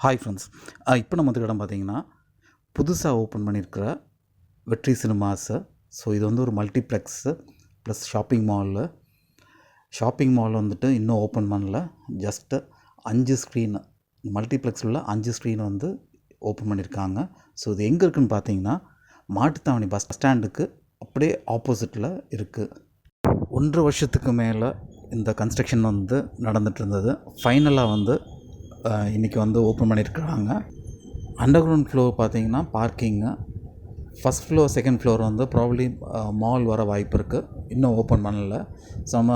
Hi friends இப்போ நம்ம வந்து இடம் பார்த்தீங்கன்னா புதுசாக ஓப்பன் பண்ணியிருக்கிற வெற்றி சினிமாஸு ஸோ இது வந்து ஒரு multiplex plus shopping mall shopping mall வந்துட்டு இன்னும் ஓப்பன் பண்ணல. ஜஸ்ட்டு அஞ்சு ஸ்க்ரீன் மல்டிப்ளெக்ஸ் உள்ள அஞ்சு ஸ்க்ரீன் வந்து ஓப்பன் பண்ணியிருக்காங்க ஸோ இது எங்கே இருக்குதுன்னு பார்த்தீங்கன்னா மாட்டுத்தாவணி பஸ் ஸ்டாண்டுக்கு அப்படியே ஆப்போசிட்டில் இருக்குது ஒன்றரை வருஷத்துக்கு மேலே இந்த கன்ஸ்ட்ரக்ஷன் வந்து நடந்துகிட்டு இருந்தது. ஃபைனலாக வந்து இன்றைக்கி வந்து ஓப்பன் பண்ணியிருக்கிறாங்க. அண்டர் கிரவுண்ட் ஃப்ளோர் பார்த்தீங்கன்னா parking first floor second floor வந்து ப்ராப்ளி மால் வர வாய்ப்பு இருக்குது இன்னும் ஓப்பன் பண்ணல. ஸோ நம்ம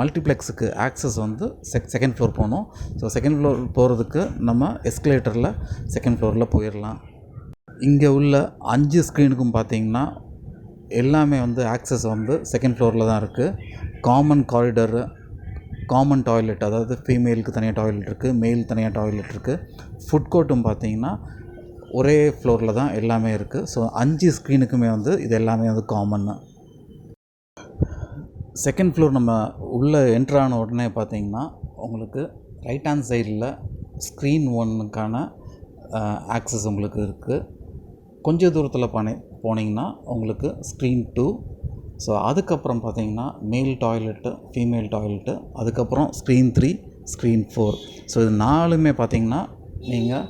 மல்டிப்ளெக்ஸுக்கு ஆக்சஸ் வந்து செக் செகண்ட் ஃப்ளோர் போகணும். ஸோ செகண்ட் ஃப்ளோர் போகிறதுக்கு நம்ம எஸ்கலேட்டரில் செகண்ட் ஃப்ளோரில் போயிடலாம். இங்கே உள்ள அஞ்சு ஸ்க்ரீனுக்கும் பார்த்தீங்கன்னா எல்லாமே வந்து ஆக்சஸ் வந்து செகண்ட் ஃப்ளோரில் தான் இருக்குது காமன் காரிடரு காமன் டாய்லெட் அதாவது ஃபீமேலுக்கு தனியாக டாய்லெட் இருக்குது மேல் தனியாக டாய்லெட் இருக்குது ஃபுட் கோர்ட்டும் பார்த்தீங்கன்னா ஒரே ஃப்ளோரில் தான் எல்லாமே இருக்குது ஸோ அஞ்சு ஸ்க்ரீனுக்குமே வந்து இது எல்லாமே வந்து காமன்னு செகண்ட் ஃப்ளோர் நம்ம உள்ளே என்ட்ரு ஆன உடனே பார்த்தீங்கன்னா உங்களுக்கு ரைட் ஹேண்ட் சைடில் ஸ்க்ரீன் ஒன்னுக்கான ஆக்சஸ் உங்களுக்கு இருக்குது கொஞ்சம் தூரத்தில் போனே போனீங்கன்னா உங்களுக்கு ஸ்க்ரீன் டூ ஸோ அதுக்கப்புறம் பார்த்தீங்கன்னா மேல் டாய்லெட்டு ஃபீமேல் டாய்லெட்டு அதுக்கப்புறம் screen three screen four so இது நாலுமே பார்த்தீங்கன்னா நீங்கள்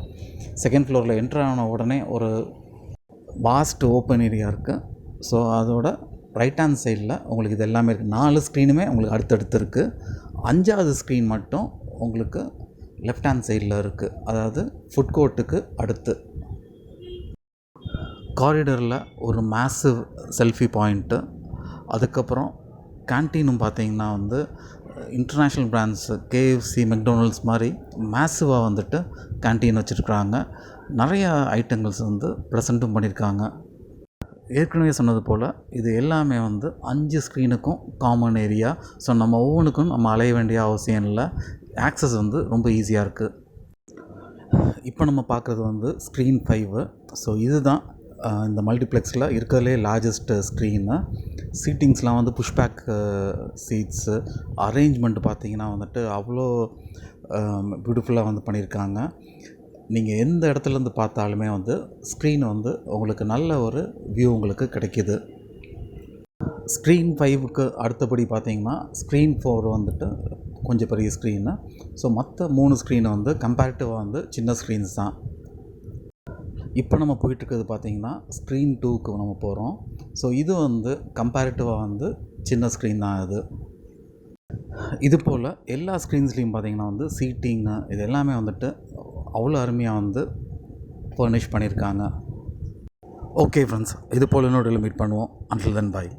செகண்ட் ஃப்ளோரில் என்ட்ரு ஆன உடனே ஒரு வாஸ்ட் ஓப்பன் ஏரியா இருக்குது ஸோ அதோட ரைட் ஹேண்ட் சைடில் உங்களுக்கு இது எல்லாமே இருக்குது நாலு ஸ்க்ரீனுமே உங்களுக்கு அடுத்தடுத்து இருக்குது அஞ்சாவது ஸ்க்ரீன் மட்டும் உங்களுக்கு லெஃப்ட் ஹேண்ட் சைடில் இருக்குது அதாவது ஃபுட் கோர்ட்டுக்கு அடுத்து. காரிடரில் ஒரு மேசிவ் செல்ஃபி பாயிண்ட்டு அதுக்கப்புறம் கேன்டீனும் பார்த்தீங்கன்னா வந்து இன்டர்நேஷ்னல் பிராண்ட்ஸு கேஎஃப்சி மெக்டொனல்ட்ஸ் மாதிரி மேசிவாக வந்துட்டு கேன்டீன் வச்சுருக்குறாங்க. நிறையா ஐட்டங்கள்ஸ் வந்து ப்ரெசண்ட்டும் பண்ணியிருக்காங்க ஏற்கனவே சொன்னது போல் இது எல்லாமே வந்து அஞ்சு ஸ்க்ரீனுக்கும் காமன் ஏரியா ஸோ நம்ம ஒவ்வொன்றுக்கும் நம்ம அலைய வேண்டிய அவசியம் இல்லை. ஆக்சஸ் வந்து ரொம்ப ஈஸியாக இருக்குது இப்போ நம்ம பார்க்குறது வந்து ஸ்க்ரீன் ஃபைவு ஸோ இதுதான் இந்த மல்டிப்ளெக்ஸில் இருக்கிறதுலே லார்ஜஸ்ட்டு ஸ்க்ரீனு சீட்டிங்ஸ்லாம் வந்து புஷ்பேக் சீட்ஸு அரேஞ்ச்மெண்ட் பார்த்தீங்கன்னா வந்துட்டு அவ்வளோ பியூட்டிஃபுல்லாக வந்து பண்ணியிருக்காங்க. நீங்கள் எந்த இடத்துலேருந்து பார்த்தாலுமே வந்து ஸ்க்ரீன் வந்து உங்களுக்கு நல்ல ஒரு வியூ உங்களுக்கு கிடைக்கிது. ஸ்க்ரீன் ஃபைவுக்கு அடுத்தபடி பார்த்தீங்கன்னா ஸ்க்ரீன் ஃபோர் வந்துட்டு கொஞ்சம் பெரிய ஸ்க்ரீனு ஸோ மற்ற மூணு ஸ்க்ரீனை வந்து கம்பேரிட்டிவாக வந்து சின்ன ஸ்க்ரீன்ஸ் தான். இப்போ நம்ம போயிட்டுருக்கிறது பார்த்திங்கன்னா ஸ்க்ரீன் டூக்கு நம்ம போகிறோம். ஸோ இது வந்து கம்பேரிட்டிவாக வந்து சின்ன ஸ்க்ரீன் தான் இது இது போல் எல்லா ஸ்க்ரீன்ஸ்லேயும் பார்த்தீங்கன்னா வந்து சீட்டிங்கு இது எல்லாமே வந்துட்டு அவ்வளோ அருமையாக வந்து ஃபர்னிஷ் பண்ணியிருக்காங்க. ஓகே ஃப்ரெண்ட்ஸ் இது போல் இன்னொரு மீட் பண்ணுவோம். அண்டில் தென் பாய்